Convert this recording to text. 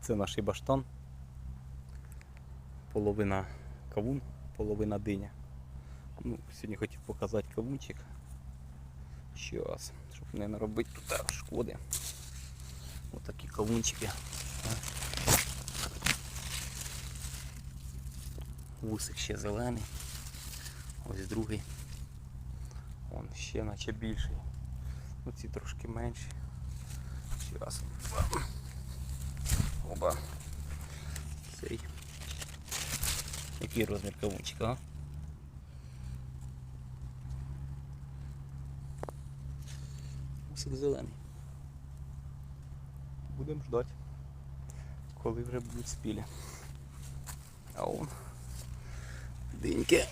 Це наш баштан. Половина кавун, половина диня. Ну, сьогодні хотів показати кавунчик. Щас, щоб не наробити тут шкоди. Отакі кавунчики. Вусик ще зелений. Ось другий. Он ще наче більший. Ну ці трошки менші. Зараз. Цей. Який розмір кавунчика, а? Вусик зелений. Будемо ждати, коли вже будуть спілі. А он диньки.